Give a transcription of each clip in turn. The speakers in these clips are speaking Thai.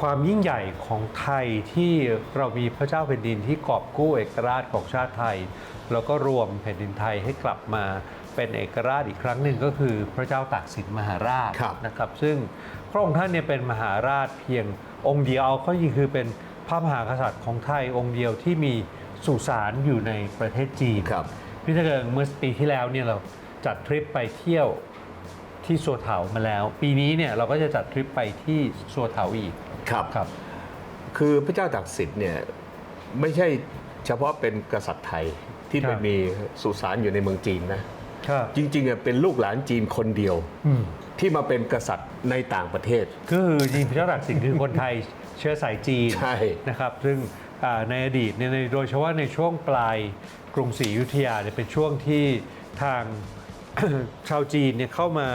ความยิ่งใหญ่ของไทยที่เรามีพระเจ้าแผ่นดินที่กอบกู้เอกราชของชาติไทย แล้วก็รวมแผ่นดินไทยให้กลับมาเป็นเอกราชอีกครั้งหนึ่งก็คือพระเจ้าตากสินมหาราชครับนะครับ ซึ่งพระองค์ท่านเนี่ยเป็นมหาราชเพียงองค์เดียวเอาก็จริงคือเป็นพระมหากษัตริย์ของไทยองค์เดียวที่มีสุสานอยู่ในประเทศจีนครับพี่ตะเกิงเมื่อปีที่แล้วเนี่ยเราจัดทริปไปเที่ยวที่สัวเถามาแล้ว ปีนี้เนี่ยเราก็จะจัดทริปไปที่สัวเถาอีก ครับ ครับ คือพระเจ้าตากสินเนี่ยไม่ใช่เฉพาะเป็นกษัตริย์ไทยที่ครัไปบมีสุสานอยู่ในเมืองจีนนะ ครับ จริงๆอะเป็นลูกหลานจีนคนเดียว อืม ที่มาเป็นกษัตริย์ในต่างประเทศ ก็คือจริงๆพระเจ้าตากสินคือคนไทยเชื้อสายจีนใช่นะครับ ซึ่งอ่าในอดีตเนี่ยในโดยเฉพาะในช่วงปลายกรุงศรีอยุธยาเนี่ยเป็นช่วงที่ทาง ชาวจีนเนี่ยเข้ามา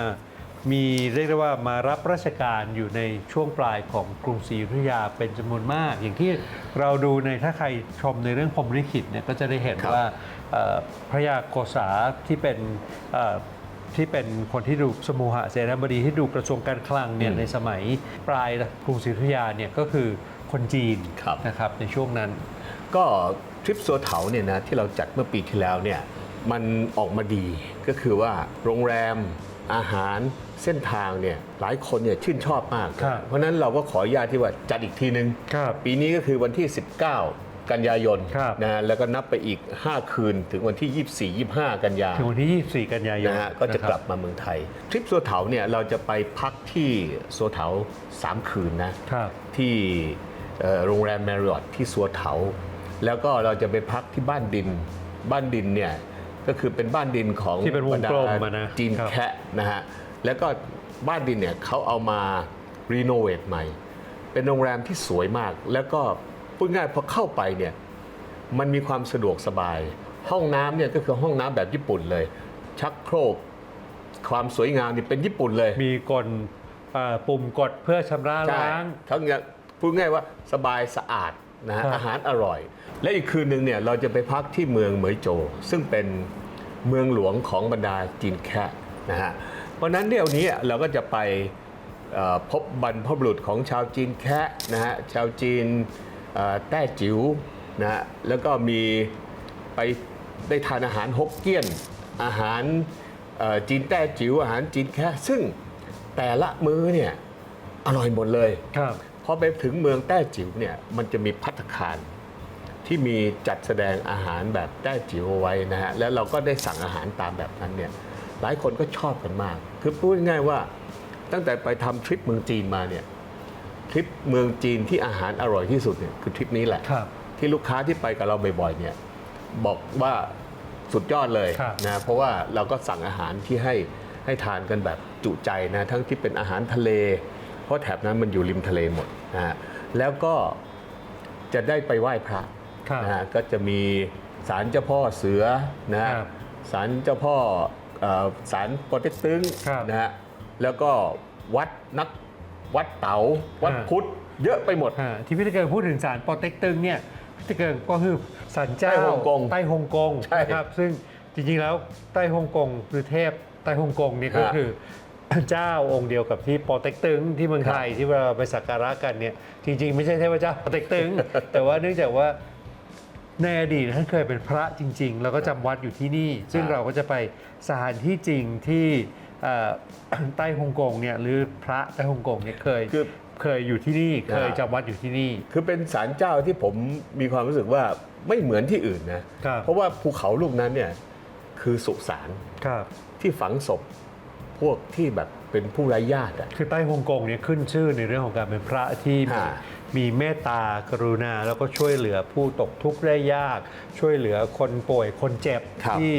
มีเรียกได้ว่ามารับราชการอยู่ในช่วงปลายของกรุงศรีอยุธยาเป็นจำนวนมาก อย่างที่เราดูในถ้าใครชมในเรื่องพรหมลิขิตเนี่ยก็จะได้เห็นครับว่าเอ่อพระยาโกษาที่เป็นเอ่อที่เป็นคนที่ดูสมุหะเสนาบดีที่ดูกระทรวงการคลังเนี่ยในสมัยปลายกรุงศรีอยุธยาเนี่ยก็คือคนจีนครับนะครับในช่วงนั้น ก็ทริปสัวเถาเนี่ยนะที่เราจัดเมื่อปีที่แล้วเนี่ยมันออกมาดีก็คือว่าโรงแรมอาหาร เส้นทางเนี่ยหลายคนเนี่ยชื่นชอบมาก ครับเพราะฉะนั้นเราก็ขออนุญาตที่ว่าจัดอีกทีนึง ครับปีนี้ก็คือวันที่ 19 กันยายนครับ นะฮะแล้วก็นับไปอีก 5 คืนถึงวันที่ 24 25 กันยา ถึงวันที่ 24 กันยายนนะฮะก็จะนครับกลับมาเมืองไทย ทริปสัวเถาเนี่ยเราจะไปพักที่สัวเถา3คืนนะ ครับ ที่เอ่อโรงแรมแมริออทที่สัวเถา แล้วก็เราจะไปพักที่บ้านดิน บ้านดินเนี่ยก็คือเป็นบ้านดินของที่เป็นวงบรรดากลมอะนะจีนครับ แคะนะฮะ แล้วก็บ้านดินเนี่ยเขาเอามารีโนเวทใหม่ เป็นโรงแรมที่สวยมาก แล้วก็พูดง่ายพอเข้าไปเนี่ยมันมีความสะดวกสบาย ห้องน้ำเนี่ยก็คือห้องน้ำแบบญี่ปุ่นเลย ชักโครกความสวยงามนี่เป็นญี่ปุ่นเลยมีกลเอ่อปุ่มกดเพื่อชำระใช่ล้าง ทั้งอย่างพูดง่ายว่าสบายสะอาดนะฮะครับ อาหารอร่อย และอีกคืนหนึ่งเนี่ยเราจะไปพักที่เมืองเหมยโจซึ่งเป็นเมืองหลวงของบรรดาจีนแคะนะฮะเพ ราะฉะนั้นเดี๋ยวนี้เราก็จะไปเอ่อพบบรรพบุรุษของชาวจีนแคะนะฮะชาวจีนเอ่อแต้จิ๋วนะฮะแล้วก็มีไปได้ทานอาหารฮกเกี้ยน อาหารเอ่อจีนแต้จิ๋วอาหารจีนแคะซึ่งแต่ละมื้อเนี่ยอร่อยหมดเลยครับพอไปถึงเมืองแต้จิ๋วเนี่ยมันจะมีพัตตาคารที่มีจัดแสดงอาหารแบบแต้จิ๋วเอาไว้นะฮะแล้วเราก็ได้สั่งอาหารตามแบบนั้นเนี่ย หลายคนก็ชอบกันมาก คือพูดง่ายๆว่าตั้งแต่ไปทำทริปเมืองจีนมาเนี่ยทริปเมืองจีนที่อาหารอร่อยที่สุดเนี่ยคือทริปนี้แหละครับที่ลูกค้าที่ไปกับเราบ่อยๆเนี่ยบอกว่าสุดยอดเลยครับนะเพราะว่าเราก็สั่งอาหารที่ให้ให้ทานกันแบบจุใจนะทั้งที่เป็นอาหารทะเล เพราะแถบนั้นมันอยู่ริมทะเลหมดนะฮะแล้วก็จะได้ไปไหว้พระครับนะฮะก็จะมีศาลเจ้าพ่อเสือนะฮะครับศาลเจ้าพ่อ เอ่อศาลปอเต็กตึงครับนะฮะแล้วก็วัดนักวัดเต๋าวัดอ่าพุทธเยอะไปหมด อ่าที่พี่ตะเกิงพูดถึงศาลปอเต็กตึงเนี่ยพี่ตะเกิงก็คือศาลเจ้าใต้ฮ่องกงใต้ฮ่องกงใช่นะครับ ซึ่งจริงๆแล้วใต้ฮ่องกงหรือเทพใต้ฮ่องกงนี่ก็ฮะคือ เจ้าองค์เดียวกับที่ปอเต็กตึงที่เมืองไทยที่เวลาเราไปสักการะกันเนี่ยจริง ๆ ไม่ใช่เทพเจ้าปอเต็กตึง แต่ว่าเนื่องจากว่า ในอดีตท่านเคยเป็นพระจริง ๆ แล้วก็จำวัดอยู่ที่นี่ ซึ่งครับเราก็จะไปสถานที่จริงที่เอ่อ ใต้ฮ่องกงเนี่ยหรือพระใต้ฮ่องกงเนี่ยเคยคือเคยอยู่ที่นี่อ่าเคยจำวัดอยู่ที่นี่ คือเป็นศาลเจ้าที่ผมมีความรู้สึกว่าไม่เหมือนที่อื่นนะ ครับ เพราะว่าภูเขาลูกนั้นเนี่ยคือสุสานครับ ที่ฝังศพพวกที่แบบเป็นผู้ไร้ญาติอะ คือใต้ฮ่องกงเนี่ยขึ้นชื่อในเรื่องของการเป็นพระที่มีฮะ มีเมตตากรุณา แล้วก็ช่วยเหลือผู้ตกทุกข์ได้ยาก ช่วยเหลือคนป่วยคนเจ็บครับที่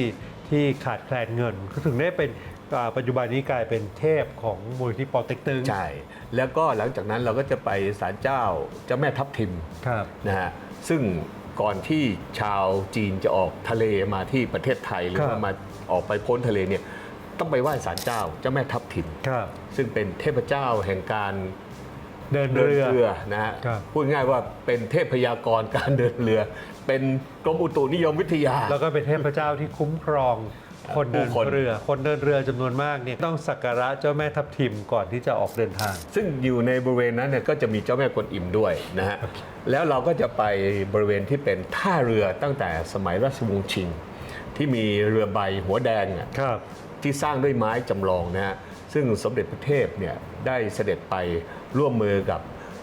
ที่ขาดแคลนเงินก็ถึงได้เป็นอ่าปัจจุบันนี้กลายเป็นเทพของมูลที่ปอเต็กตึง ใช่ แล้วก็หลังจากนั้นเราก็จะไปศาลเจ้าเจ้าแม่ทับทิมครับ นะฮะซึ่งก่อนที่ชาวจีนจะออกทะเลมาที่ประเทศไทยหรือครับ ว่ามาออกไปพ้นทะเลเนี่ยต้องไปไหว้ศาลเจ้าเจ้าแม่ทับทิม ครับ ซึ่งเป็นเทพเจ้าแห่งการ เดินเดินเรือเรือนะฮะครับ พูดง่ายว่าเป็นเทพยากรการเดินเรือ เป็นกรมอุตุนิยมวิทยา แล้วก็เป็นเทพเจ้าที่คุ้มครองคนเดินผู้คน เรือ คนเดินเรือจำนวนมากเนี่ยต้องสักการะเจ้าแม่ทับทิมก่อนที่จะออกเดินทาง ซึ่งอยู่ในบริเวณนั้นเนี่ยก็จะมีเจ้าแม่กวนอิมด้วยนะฮะ แล้วเราก็จะไปบริเวณที่เป็นท่าเรือตั้งแต่สมัยราชวงศ์ชิง ที่มีเรือใบหัวแดงอะ ครับ ที่สร้างด้วยไม้จำลองนะฮะ ซึ่งสมเด็จพระเทพเนี่ยได้เสด็จไปร่วมมือกับ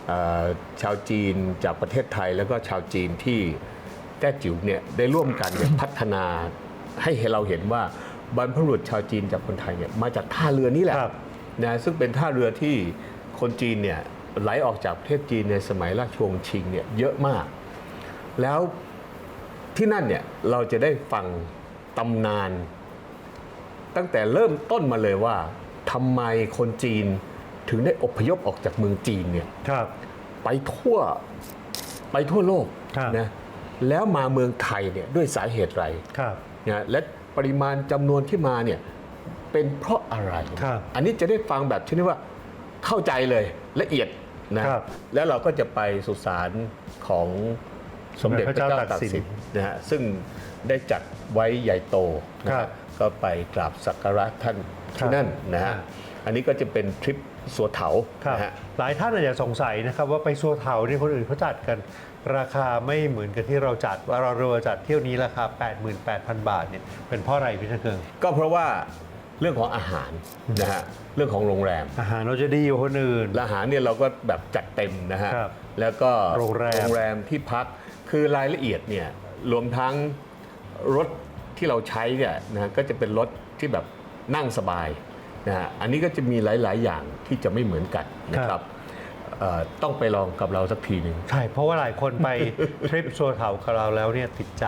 เอ่อชาวจีนจากประเทศไทย แล้วก็ชาวจีนที่แต้จิ๋วเนี่ยได้ร่วมกันเนี่ยพัฒนาให้เห็นเราเห็นว่าบรรพบุรุษชาวจีนจากคนไทยเนี่ยมาจากท่าเรือนี่แหละครับนะซึ่งเป็นท่าเรือที่คนจีนเนี่ยไหลออกจากประเทศจีนในสมัยราชวงศ์ชิงเนี่ยเยอะมาก แล้วที่นั่นเนี่ยเราจะได้ฟังตำนาน ตั้งแต่เริ่มต้นมาเลยว่า ทำไมคนจีนถึงได้อพยพออกจากเมืองจีนเนี่ยครับ ไปทั่วไปทั่วโลกครับ นะแล้วมาเมืองไทยเนี่ยด้วยสาเหตุไรครับ นะและปริมาณจำนวนที่มาเนี่ยเป็นเพราะอะไร ครับ อันนี้จะได้ฟังแบบชนิดว่าเข้าใจเลยละเอียดนะครับ แล้วเราก็จะไปสุสานของ สมเด็จพระเจ้าตากสินนะฮะซึ่งได้จัดไว้ใหญ่โตนะครัฮะบก็ไปกราบสักการะท่านครัที่บนั่นนะฮะครับอันนี้ก็จะเป็นทริปสัวเถาครับนะฮะหลายท่านอาจจะสงสัยนะครับว่าไปซัวเถาที่คนอื่นเขาจัดกันราคาไม่เหมือนกับที่เราจัดว่าเราเรือจัดเที่ยวนี้ราคา 88,000 บาทเนี่ยเป็นเพราะอะไรพี่ชะเกิงก็เพราะว่าเรื่องของอาหารนะฮะเรื่องของโรงแรม อาหารเราจะดีกว่าคนอื่นและอาหารเนี่ยเราก็แบบจัดเต็มนะฮะครับแล้วก็โรงแรมโรงแรมที่พัก คือรายละเอียดเนี่ยรวมทั้งรถที่เราใช้เนี่ยนะก็จะเป็นรถที่แบบนั่งสบายนะฮะอันนี้ก็จะมีหลาย ๆ อย่างที่จะไม่เหมือนกันนะครับต้องไปลองกับเราสักทีหนึ่งใช่เพราะว่าหลายคนไปทริปซัวเขากับเราแล้วเนี่ยติดใจ